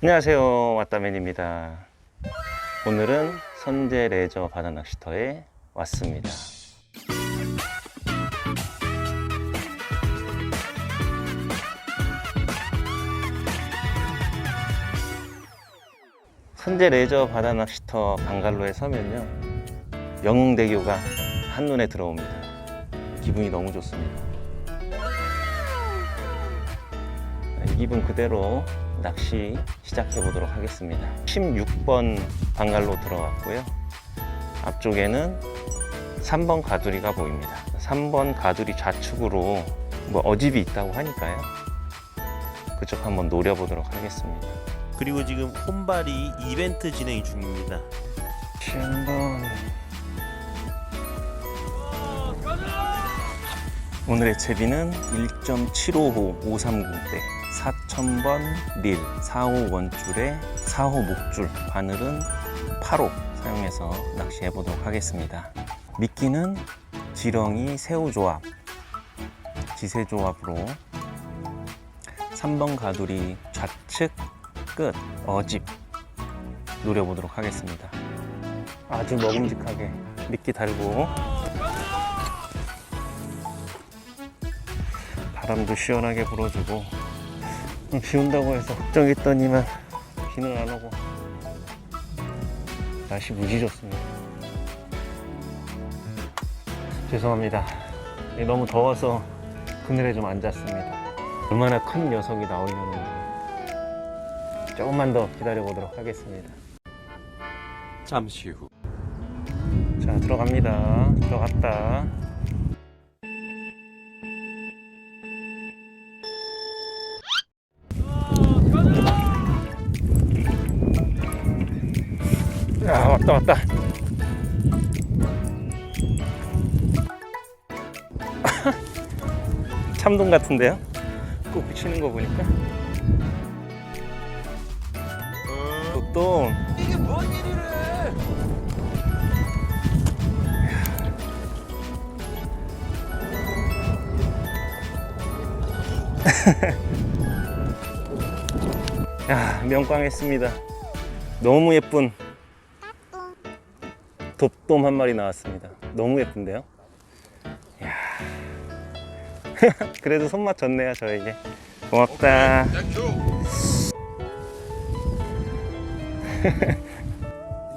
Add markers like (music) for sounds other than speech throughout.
안녕하세요. 왔다맨입니다. 오늘은 선제 레저 바다 낚시터에 왔습니다. 선제 레저 바다 낚시터 방갈로에 서면요. 영흥대교가 한눈에 들어옵니다. 기분이 너무 좋습니다. 이 기분 그대로 낚시 시작해 보도록 하겠습니다. 16번 방갈로 들어왔고요. 앞쪽에는 3번 가두리가 보입니다. 3번 가두리 좌측으로 뭐 어집이 있다고 하니까요. 그쪽 한번 노려보도록 하겠습니다. 그리고 지금 혼발이 이벤트 진행 중입니다. 한번 오늘의 채비는 1.755 530대 4000번 릴 4호 원줄에 4호 목줄 바늘은 8호 사용해서 낚시해 보도록 하겠습니다. 미끼는 지렁이 새우 조합 지세 조합으로 3번 가두리 좌측 끝 어집 노려보도록 하겠습니다. 아주 먹음직하게 미끼 달고 바람도 시원하게 불어주고 음, 비 온다고 해서 걱정했더니만 비는 안 오고 날씨 무지 좋습니다. 죄송합니다. 예, 너무 더워서 그늘에 좀 앉았습니다. 얼마나 큰 녀석이 나오려는지 조금만 더 기다려 보도록 하겠습니다. 잠시 후. 자 들어갑니다. 들어갔다 야 왔다 왔다 (laughs) 참돔 같은데요? 꼭 붙이는 거 보니까 또또 이게 뭔 일이래? (laughs) 야, 명꽝했습니다. 너무 예쁜 돕돔 한 마리 나왔습니다. 너무 예쁜데요? 야. (laughs) 그래도 손맛 좋네요, 저에게. 고맙다. 이거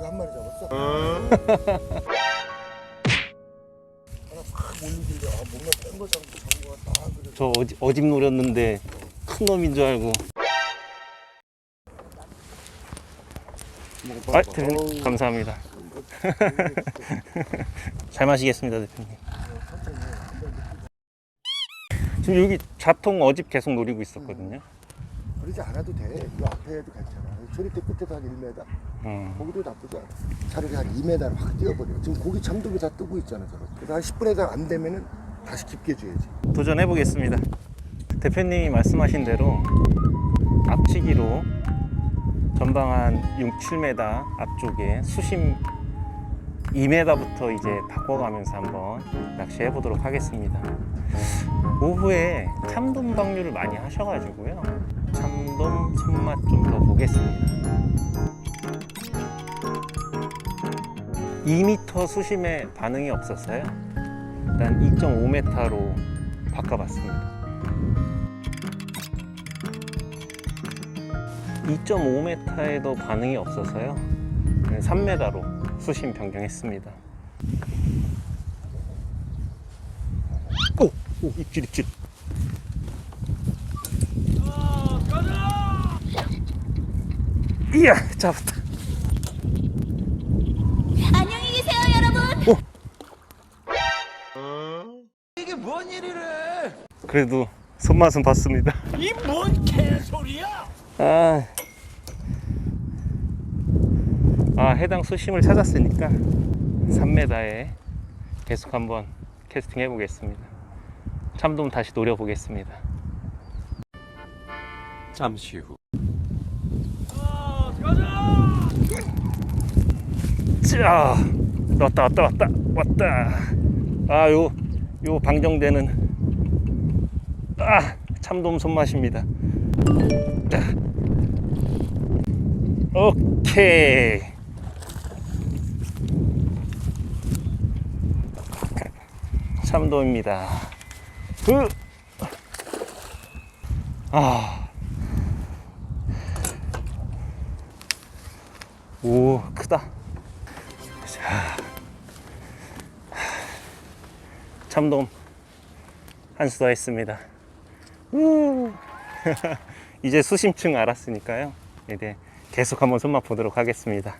한 마리 잡았어? 하나 확 올리길래 아 뭔가 잡고 잡은 거 같다 아, 그래 저 어집, 어집 노렸는데 큰 놈인 줄 알고. 먹어봐 아, 대표님, 감사합니다. (laughs) 잘 마시겠습니다, 대표님. 지금 여기 자통 어집 계속 노리고 있었거든요. 그러지 않아도 돼 이 앞에 해도 괜찮아 저리대 끝에도 한 1m 음. 거기도 나쁘지 않아 차라리 한 2m를 확 뛰어버려 지금 고기 참돔이 다 뜨고 있잖아 저렇게 그래서 한 10분에 안 되면은 다시 깊게 줘야지 도전해 보겠습니다. 대표님이 말씀하신 대로 앞치기로 전방 한 6, 7m 앞쪽에 수심 2m부터 이제 바꿔가면서 한번 낚시해 보도록 하겠습니다. 오후에 참돔 방류를 많이 하셔가지고요. 참돔 손맛 좀 더 보겠습니다. 2m 수심에 반응이 없었어요. 일단 2.5m로 바꿔봤습니다. 2.5m에도 반응이 없어서요. 3m로 수심 변경했습니다. 오! 오, 입질, 입질. 이야, 잡았다. 안녕히 계세요, 여러분. 이게 뭔 일이래? 그래도 손맛은 봤습니다. 이 뭔 개소리야? 아, 아 해당 수심을 찾았으니까 3m에 계속 한번 캐스팅 해보겠습니다. 참돔 다시 노려보겠습니다. 잠시 후. 자, 왔다 왔다 왔다 왔다. 아, 요, 요 방정되는 아 참돔 손맛입니다. 자, 오케이. 참돔입니다. 으. 아. 오, 크다. 자. 참돔 한수 더 했습니다. 우. (laughs) 이제 수심층 알았으니까요. 이제 계속 한번 손맛 보도록 하겠습니다.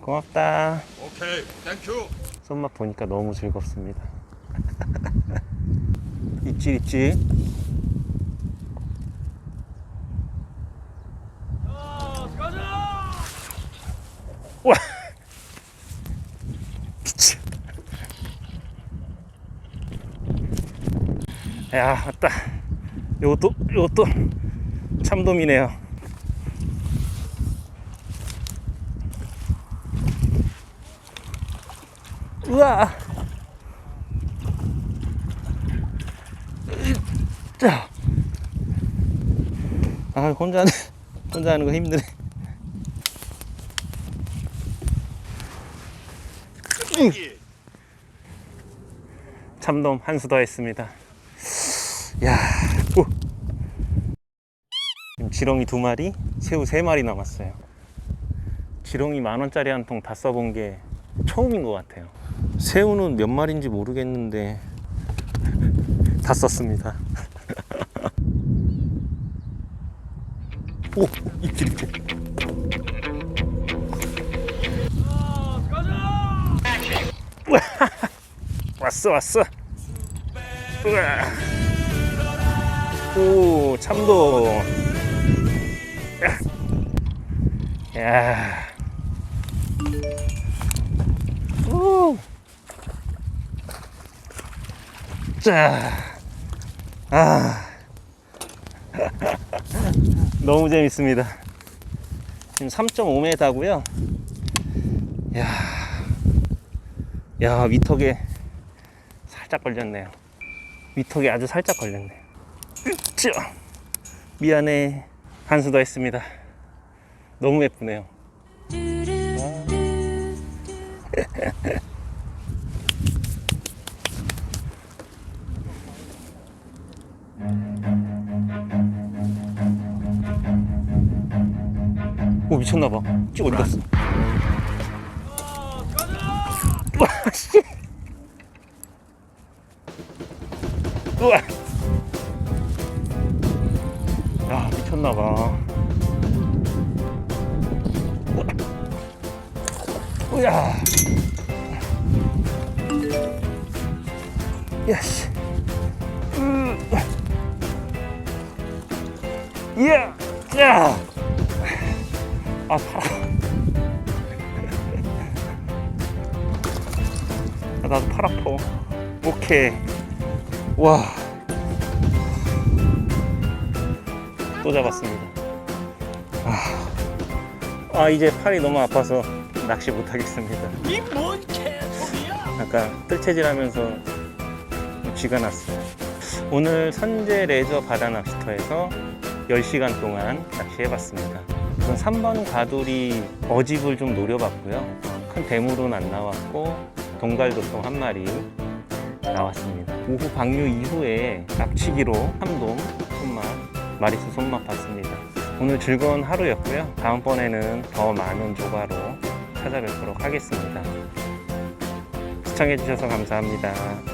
고맙다. 오케이, 땡큐. 손맛 보니까 너무 즐겁습니다. (laughs) 있지 있지. 와. (laughs) 미치. 야 왔다. 요것도 요것도 참돔이네요. 우와. 자. 아, 혼자 혼자 하는 거 힘드네. 참돔 한 수 더 했습니다. 야, 오. 지금 지렁이 두 마리, 새우 세 마리 남았어요. 지렁이 만 원짜리 한 통 다 써본 게 처음인 것 같아요. 새우는 몇 마리인지 모르겠는데 다 썼습니다. 오, 입질. 우와, (laughs) 왔어 왔어. 우와. 오 참도. 야. 오. 자. 아. 너무 재밌습니다. 지금 3.5m고요. 야. 야, 위턱에 살짝 걸렸네요. 위턱에 아주 살짝 걸렸네요. 으쌰. 미안해. 한수 더 했습니다. 너무 예쁘네요. 오 미쳤나봐. 찌 어디 갔어? 와 씨. 우와. 야 미쳤나봐. 우야. 야씨. 으. 야. 야. 아, (laughs) 팔아. 아, 나도 팔 아파. 오케이. 와. 또 잡았습니다. 아, 아 이제 팔이 너무 아파서 낚시 못 하겠습니다. 이 뭔 개소리야? 아까 뜰채질 하면서 쥐가 났어요. 오늘 선제 레저 바다 낚시터에서 10시간 동안 낚시해봤습니다. 우선 3번 가돌이 어집을 좀 노려봤고요. 큰 대물은 안 나왔고 동갈도통 한 마리 나왔습니다. 오후 방류 이후에 앞치기로 삼돔 손맛, 마리수 손맛 봤습니다. 오늘 즐거운 하루였고요. 다음번에는 더 많은 조과로 찾아뵙도록 하겠습니다. 시청해주셔서 감사합니다.